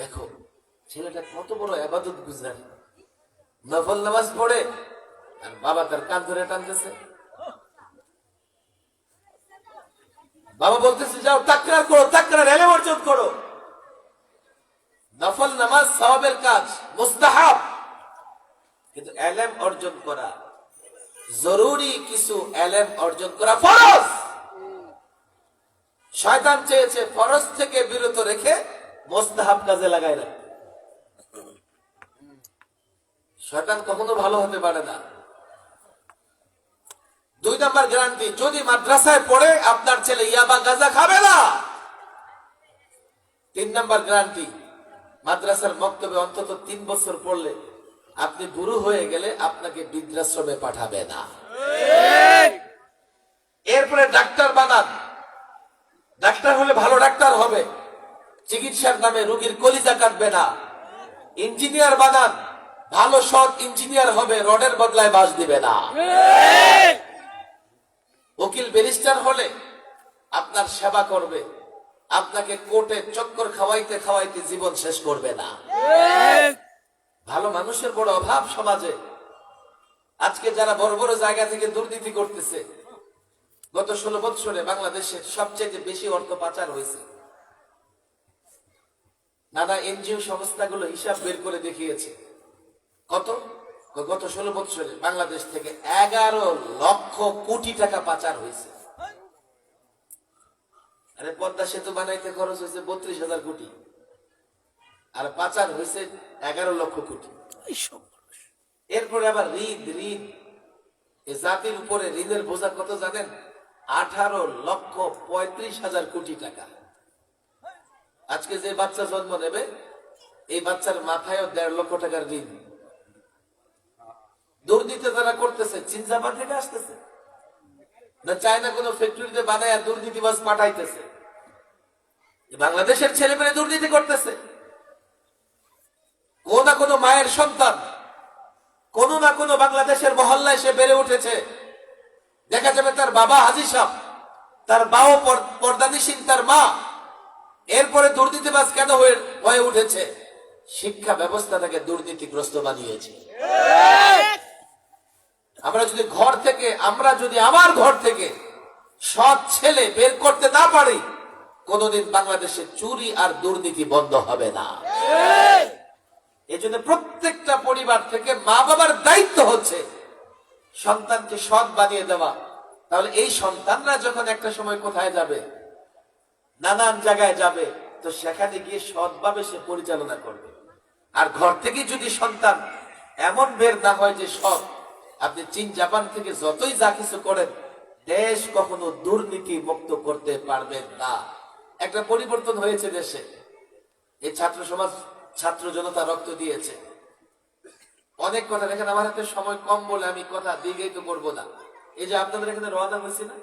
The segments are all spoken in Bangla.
দেখো, ছেলেটা কত বড় আবাদত গুজার নফল নামাজ পড়ে, আর বাবা তার কান ধরে টানতেছে। বাবা বলতেছে, যাও, তাকরার করো, তাকরার এলে অর্জন করো। নফল নামাজ সওয়াবের কাজ, মুস্তাহাব। কিন্তু এলেম অর্জন করা, জরুরি কিছু এলেম অর্জন করা ফরজ। শয়তান চেয়েছে ফরজ থেকে বিরত রেখে মোস্তাহাব কাজে লাগাই না শয়তান কখনো ভালো হতে পারে না। দুই নম্বর গ্যারান্টি, যদি মাদ্রাসায় পড়ে আপনার ছেলে ইয়াবা গাজা খাবে না। তিন নম্বর গ্যারান্টি, মাদ্রাসার বক্তব্যে অন্তত তিন বছর পড়লে আপনি গুরু হয়ে গেলে আপনাকে বৃদ্ধাশ্রমে পাঠাবে না। এরপরে ডাক্তার বানান। ডাক্তার হলে ভালো ডাক্তার হবে। চিকিৎসার নামে রোগীর কলিজা কাটবে না। ইঞ্জিনিয়ার বানান, ভালো সৎ ইঞ্জিনিয়ার হবে, রডের বদলায় বাস দিবে না। উকিল ব্যারিস্টার হলে আপনার সেবা করবে। আপনাকে কোর্টে চক্কর খাওয়াইতে খাওয়াইতে জীবন শেষ করবে না। ভালো মানুষের বড় অভাব সমাজে। আজকে যারা বড় বড় জায়গা থেকে দুর্নীতি করতেছে, গত ষোলো বৎসরে বাংলাদেশে সবচেয়ে বেশি অর্থ পাচার হয়েছে। নানা এনজিও সংস্থাগুলো হিসাব বের করে দেখিয়েছে। কত? গত ষোলো বৎসরে বাংলাদেশ থেকে এগারো লক্ষ কোটি টাকা পাচার হয়েছে। আরে পদ্মা সেতু বানাইতে খরচ হয়েছে বত্রিশ হাজার কোটি। আর পাচার হয়েছে এগারো লক্ষ কোটি। এরপরে আবার ঋণ ঋণ। এ জাতির উপরে ঋণের বোঝা কত জানেন? আঠারো লক্ষ পঁয়ত্রিশ হাজার কোটি টাকা। আজকে যে বাচ্চা জন্ম নেবে এই বাচ্চার মাথায়ও দেড় লক্ষ টাকার ঋণ। দুর্নীতি যারা করতেছে চীন জাপান থেকে আসতেছে। না চায়না কোনো ফ্যাক্টরিতে বানায় আর দুর্নীতিবাজ পাঠাইতেছে। বাংলাদেশের ছেলে মেয়ে দুর্নীতি করতেছে। কোন না কোনো মায়ের সন্তান, কোন না কোনো বাংলাদেশের মহল্লায় সে বেড়ে উঠেছে। দেখা যাবে তার বাবা হাজি সাহ তার বাও পর্দানিসীন তার মা। এরপরে দুর্নীতিবাজ কেন হয়ে উঠেছে? শিক্ষা ব্যবস্থা তাকে দুর্নীতিগ্রস্ত বানিয়েছে। আমরা যদি ঘর থেকে, আমরা যদি আমার ঘর থেকে সৎ ছেলে বের করতে না পারি, কোনদিন বাংলাদেশে চুরি আর দুর্নীতি বন্ধ হবে না। এই জন্য প্রত্যেকটা পরিবার থেকে মা বাবার দায়িত্ব হচ্ছে সন্তানকে সৎ বানিয়ে দেওয়া। তাহলে এই সন্তানরা যখন একটা সময় কোথায় যাবে? নানান জায়গায় যাবে, তো সেখানে গিয়ে সৎভাবে সে পরিচালনা করবে। আর ঘর থেকে যদি সন্তান এমন বের না হয় যে সৎ, আপনি চীন, জাপান থেকে যতই যা কিছু করেন, দেশ কখনো দুর্নীতি মুক্ত করতে পারবেন না। একটা পরিবর্তন হয়েছে দেশে। এই ছাত্র সমাজ, ছাত্র জনতা রক্ত দিয়েছে। অনেক কথা, দেখেন আমার হাতে সময় কম বলে আমি কথা দিকেই তো করব না। এই যে আপনাদের এখানে রওনা হয়েছে না?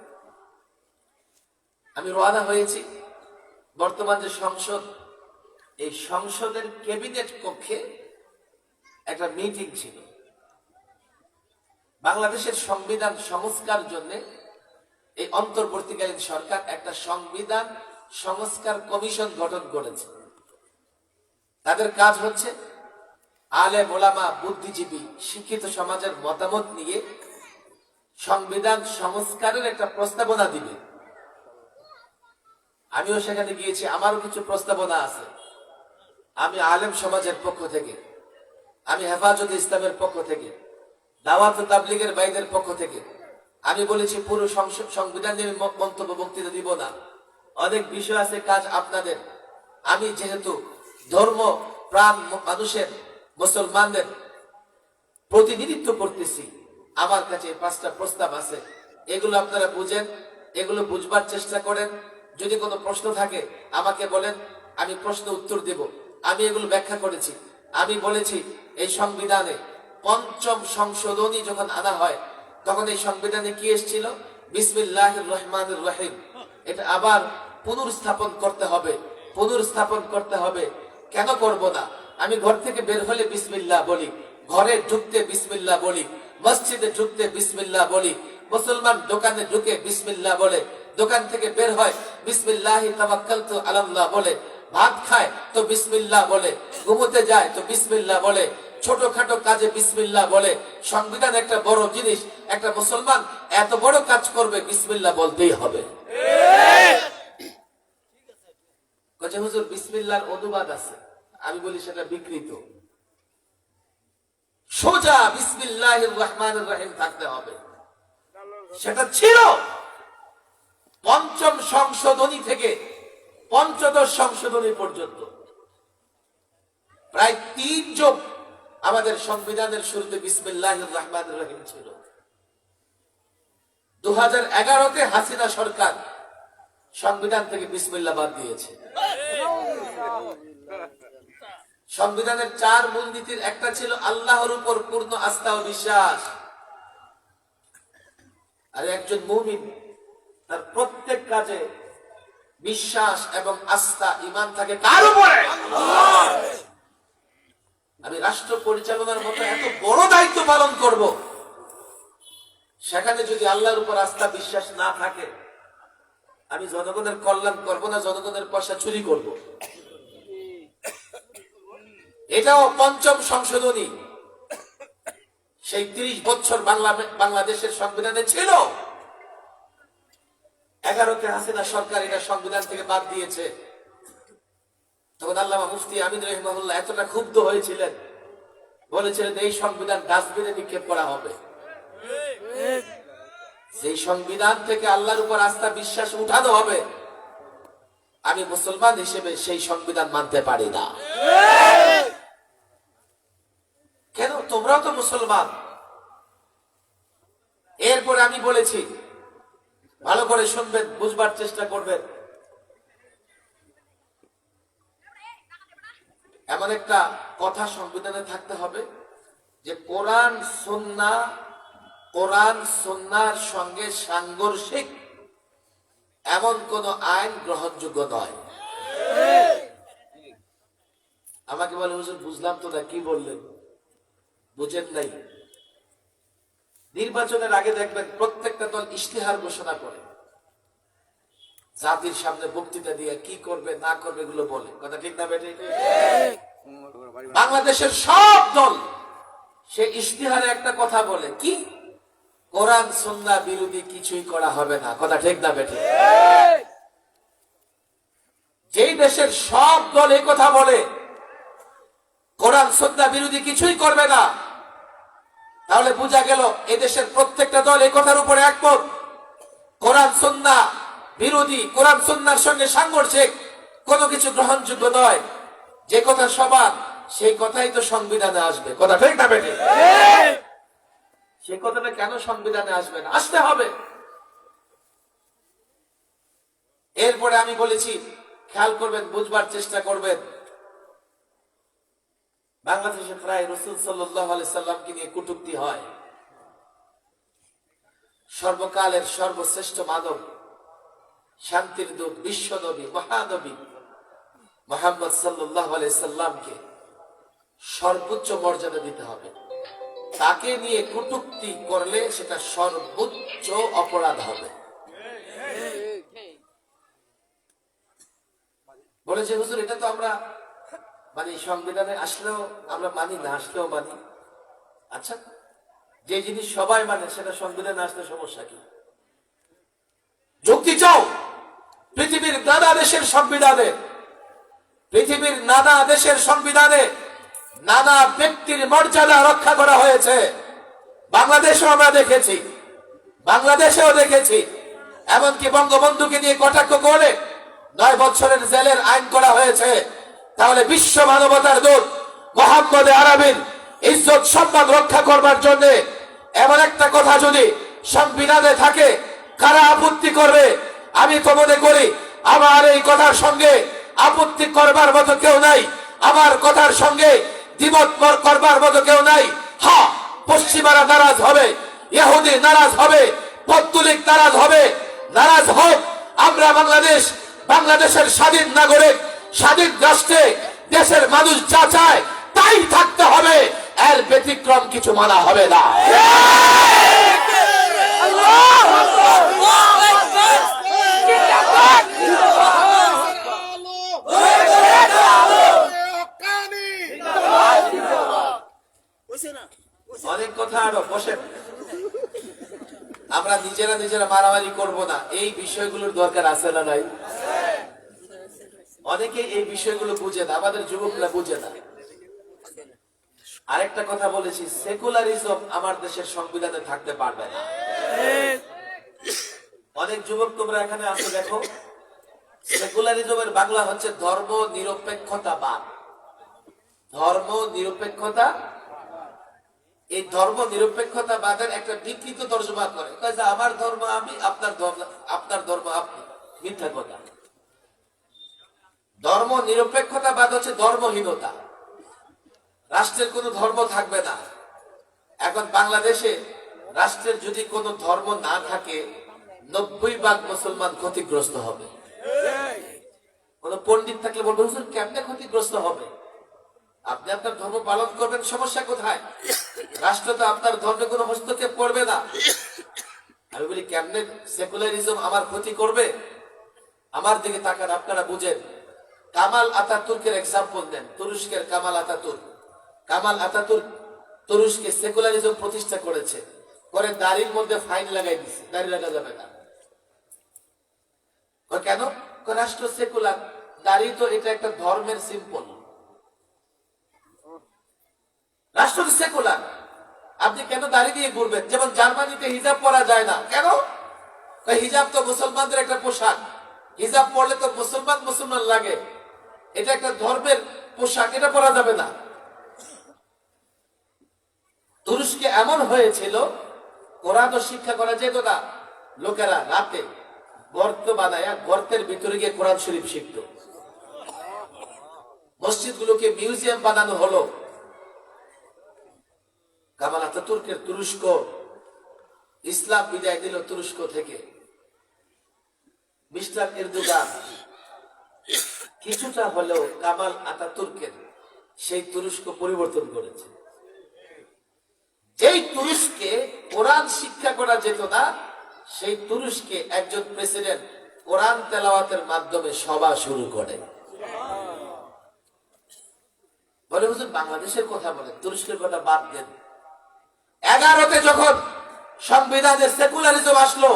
আমি রওনা হয়েছি। বর্তমান যে সংসদ, এই সংসদের ক্যাবিনেট কক্ষে একটা মিটিং ছিল। বাংলাদেশের সংবিধান সংস্কার জন্য এই অন্তর্বর্তীকালীন সরকার একটা সংবিধান সংস্কার কমিশন গঠন করেছে। তাদের কাজ হচ্ছে আলে মোলামা বুদ্ধিজীবী শিক্ষিত সমাজের মতামত নিয়ে সংবিধান সংস্কারের একটা প্রস্তাবনা দিবে। আমিও সেখানে গিয়েছি, আমারও কিছু প্রস্তাবনা আছে। আমি আলেম সমাজের পক্ষ থেকে, আমি হেফাজত ইসলামের পক্ষ থেকে, দাওয়াত তাবলিগের বাইদের পক্ষ থেকে, আমি বলেছি পুরো সংবিধান নিয়ে মন্তব্য, বক্তৃতা দিব না। অনেক বিষয় আছে, কাজ আপনাদের। আমি যেহেতু ধর্ম, প্রাণ মানুষের, মুসলমানদের প্রতিনিধিত্ব করতেছি, আমার কাছে পাঁচটা প্রস্তাব আছে। এগুলো আপনারা বুঝেন, এগুলো বুঝবার চেষ্টা করেন। যদি কোনো প্রশ্ন থাকে, আমাকে বলেন, আমি প্রশ্ন উত্তর দেব। আমি এগুলো ব্যাখ্যা করেছি। আমি বলেছি, এই সংবিধানে পঞ্চম সংশোধনী যখন আনা হয়, তখন এই সংবিধানে কি এসেছিল? বিসমিল্লাহ রহমান রহিম। এটা আবার পুনর্স্থাপন করতে হবে। পুনর্স্থাপন করতে হবে। কেন করব না? আমি ঘর থেকে বের হলে বিসমিল্লাহ বলি। ঘরে ঢুকতে বিসমিল্লাহ বলি। মসজিদে ঢুকতে বিসমিল্লাহ বলি। মুসলমান দোকানে ঢুকে বিসমিল্লাহ বলে। দোকান থেকে বের হয়, বিসমিল্লাহ তাওয়াক্কালতু বলে। ভাত খায়, তো বিসমিল্লাহ বলে। ঘুমোতে যায়, তো বিসমিল্লাহ বলে। ছোটখাটো কাজে বিসমিল্লাহ বলে। সংবিধান একটা বড় জিনিস, একটা মুসলমান এত বড় কাজ করবে, বিসমিল্লাহ বলতেই হবে। হুজুর, বিসমিল্লাহর অনুবাদ আছে। আমি বলি, সেটা বিকৃত। সোজা বিসমিল্লাহ রহমান রহিম থাকতে হবে। সেটা ছিল। পঞ্চম সংশোধনী থেকে পঞ্চদশ সংশোধনী পর্যন্ত। প্রায় তিন যোগ আমাদের সংবিধানের শুরুতে বিসমিল্লাহ রহমান রহিম ছিল। দু হাজার এগারোতে হাসিনা সরকার সংবিধান থেকে বিসমিল্লা বাদ দিয়েছে। সংবিধানের চার মূলনীতির একটা ছিল আল্লাহর উপর পূর্ণ আস্থা ও বিশ্বাস। আর একজন মুমিন তার প্রত্যেক কাজে বিশ্বাস এবং আস্থা ইমান থাকে কার উপরে? আমি রাষ্ট্র পরিচালনার মতো এত বড় দায়িত্ব পালন করব, সেখানে যদি আল্লাহর উপর আস্থা বিশ্বাস না থাকে, আমি জনগণের কল্যাণ করব না, জনগণের পয়সা চুরি করব। এটাও পঞ্চম সংশোধনী। সেই তিরিশ বছর বাংলা বাংলাদেশের সংবিধানে ছিল। এগারোতে হাসিনা সরকার এটা সংবিধান থেকে বাদ দিয়েছে। তখন আল্লামা মুফতি আমিন রহিমাহুল্লাহ এতটা ক্ষুব্ধ হয়েছিলেন। বলেছিলেন, এই সংবিধান ডাস্টবিনে নিক্ষেপ করা হবে। সেই সংবিধান থেকে আল্লাহর উপর আস্থা বিশ্বাস উঠানো হবে, আমি মুসলমান হিসেবে সেই সংবিধান মানতে পারি না। কেন? তোমরাও তো মুসলমান। এরপরে আমি বলেছি ভালো করে শুনবেন, বুঝবার চেষ্টা করবেন। এমন একটা কথা সংবিধানে থাকতে হবে যে কোরআন, সন্না, কোরআন সন্ন্যার সঙ্গে সাংঘর্ষিক এমন কোন আইন গ্রহণযোগ্য নয়। আমাকে বলে বুঝলাম তো না, কি বললেন? বুঝেন নাই। নির্বাচনের আগে দেখবেন প্রত্যেকটা দল ইশতেহার ঘোষণা করে। জাতির সামনে বক্তৃতা দিয়ে কি করবে, না করবে এগুলো বলে। কথা ঠিক না বেটে বাংলাদেশের সব দল, সে ইশতেহারে একটা কথা বলে, কি? কোরআন, সন্না বিরোধী কিছুই করা হবে না। কথা ঠিক না বেটে যেই দেশের সব দল কথা বলে, কোরআন, সন্না বিরোধী কিছুই করবে না। তাহলে বোঝা গেল এদেশের প্রত্যেকটা দল এই কথার উপরে একমত। কোরআন, সন্না, বিরোধী, কোরআন সন্ন্যার সঙ্গে সাংঘর্ষিক, কোনো কিছু গ্রহণযোগ্য নয়। যে কথা সবার, সেই কথাই তো সংবিধানে আসবে। কথা ঠিক না বেটে? সে কথাটা কেন সংবিধানে আসবে না? আসতে হবে। এরপরে আমি বলেছি, খেয়াল করবেন, বুঝবার চেষ্টা করবেন। বাংলাদেশে প্রায় রসুল সাল্লামকে নিয়ে কুটুক্তি হয়। সর্বকালের সর্বশ্রেষ্ঠ মানব শান্তির দূত বিশ্ব নবী মহানবী মোহাম্মদ সাল্লাহ সাল্লামকে সর্বোচ্চ মর্যাদা দিতে হবে। তাকে নিয়ে কুটুক্তি করলে সেটা সর্বোচ্চ অপরাধ হবে। বলেছে, হুজুর, এটা তো আমরা মানে সংবিধানে আসলেও আমরা মানি, না আসলেও মানি। আচ্ছা যে জিনিস সবাই মানে সেটা সংবিধানে আসলে সমস্যা কি? যুক্তি চাও, পৃথিবীর নানা দেশের সংবিধানে, পৃথিবীর নানা দেশের সংবিধানে নানা ব্যক্তির মর্যাদা রক্ষা করা হয়েছে। বাংলাদেশেও আমরা দেখেছি, বাংলাদেশেও দেখেছি। এমনকি বঙ্গবন্ধুকে নিয়ে কটাক্ষ করে নয় বছরের জেলের আইন করা হয়েছে। তাহলে বিশ্ব মানবতার দূত মোহাম্মদ আরবিন ইজ্জত, সম্মান রক্ষা করবার জন্য এমন একটা কথা যদি সংবিধানে থাকে, কারা আপত্তি করবে? আমি তো মনে করি আমার এই কথার সঙ্গে আপত্তি করবার মতো কেউ নাই। আমার কথার সঙ্গে দ্বিমত করবার মতো কেউ নাই। হা পশ্চিমারা নারাজ হবে, ইহুদি নারাজ হবে, পত্তুলিক নারাজ হবে। নারাজ হোক, আমরা বাংলাদেশ, বাংলাদেশের স্বাধীন নাগরিক স্বাধীন রাষ্ট্রে দেশের মানুষ যা চায়, তাই থাকতে হবে। এর ব্যতিক্রম কিছু মানা হবে না। আমরা নিজেরা নিজেরা মারামারি করব না। এই বিষয়গুলোর দরকার আছে না নাই? অনেকে এই বিষয়গুলো বুঝে না আমাদের যুবকরা বুঝে না আরেকটা কথা বলেছি সেকুলারিজম আমার দেশের সংবিধানে থাকতে পারবে না। অনেক যুবক তোমরা এখানে আসো দেখো। সেকুলারিজমের বাংলা হচ্ছে ধর্ম নিরপেক্ষতাবাদ। ধর্ম নিরপেক্ষতা? এই ধর্ম নিরপেক্ষতা নিরপেক্ষতাবাদের একটা বিকৃত তর্জমা করে। আমার ধর্ম আমি, আপনার ধর্ম আপনার ধর্ম আপনি। মিথ্যা কথা। ধর্ম নিরপেক্ষতাবাদ হচ্ছে ধর্মহীনতা। রাষ্ট্রের কোনো ধর্ম থাকবে না। এখন বাংলাদেশে রাষ্ট্রের যদি কোনো ধর্ম না থাকে, নব্বই ভাগ মুসলমান ক্ষতিগ্রস্ত হবে। কোন পণ্ডিত থাকলে বলব, হুজুর, কেমনে ক্ষতিগ্রস্ত হবে? আপনি আপনার ধর্ম পালন করবেন, সমস্যা কোথায়? রাষ্ট্র তো আপনার ধর্মে কোনো হস্তক্ষেপ করবে না। আমি বলি, কেমনে সেকুলারিজম আমার ক্ষতি করবে? আমার দিকে তাকান, আপনারা বুঝেন। কামাল আতাতুর্কের এক্সাম্পল দেন, তুরস্কের কামাল আতাতুর্ক। কামাল আতাতুর্ক তুরস্কে সেকুলারিজম প্রতিষ্ঠা করেছে। পরে দাড়ির মধ্যে ফাইন লাগাই দিছে, দাড়ি লাগা যাবে না। কেন? রাষ্ট্র সেকুলার দাড়ি তো এটা একটা ধর্মের সিম্পল রাষ্ট্র সেকুলার আপনি কেন দাড়ি দিয়ে ঘুরবেন? যেমন জার্মানিতে হিজাব পরা যায় না। কেন? হিজাব তো মুসলমানদের একটা পোশাক। হিজাব পরলে তো মুসলমান মুসলমান লাগে। এটা একটা ধর্মের পোশাক, এটা পরা যাবে না। তুরস্কে এমন হয়েছিল, কোরআন শিক্ষা করা যেত না। লোকেরা রাতে গর্ত বানায় গর্তের ভিতরে গিয়ে কোরআন শরীফ শিখত। মসজিদগুলোকে মিউজিয়াম বানানো হলো। কামাল আতাতুর্কের তুরস্ক, ইসলাম বিদায় দিল তুরস্ক থেকে। মিস্টার এরদোগান কিছুটা হলেও কামাল আতাতুর্কের সেই তুরস্ক পরিবর্তন করেছে। যেই তুরস্কে কোরআন শিক্ষা করা যেত না, সেই তুরস্কে একজন প্রেসিডেন্ট কোরআন তেলাওয়াতের মাধ্যমে সভা শুরু করে। বলে, হুজুর, বাংলাদেশের কথা বলে তুরস্কের কথা বাদ দেন। এগারোতে যখন সংবিধানের সেকুলারিজম আসলো,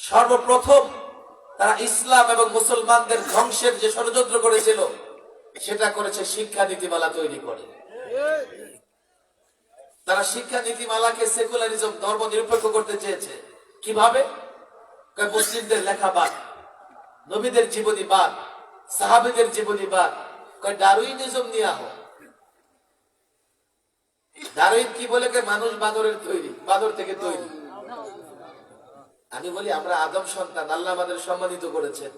সর্বপ্রথম তারা ইসলাম এবং মুসলমানদের ধ্বংসের যে ষড়যন্ত্র করেছিল, সেটা করেছে শিক্ষা নীতিমালা তৈরি করে। তারা শিক্ষা নীতিমালাকে সেকুলারিজম ধর্ম নিরপেক্ষ করতে চেয়েছে। কীভাবে? মুসলিমদের লেখা বাদ, নবীদের জীবনী বাদ, সাহাবিদের জীবনী বাদ। ডারুইনিজম নিয়ে হোক ডারউইন কি বলে? মানুষ বাদরের তৈরি, বাদর থেকে তৈরি। আমি বলি আমরা আদম সন্তান আল্লাহ আমাদের সম্মানিত করেছেন।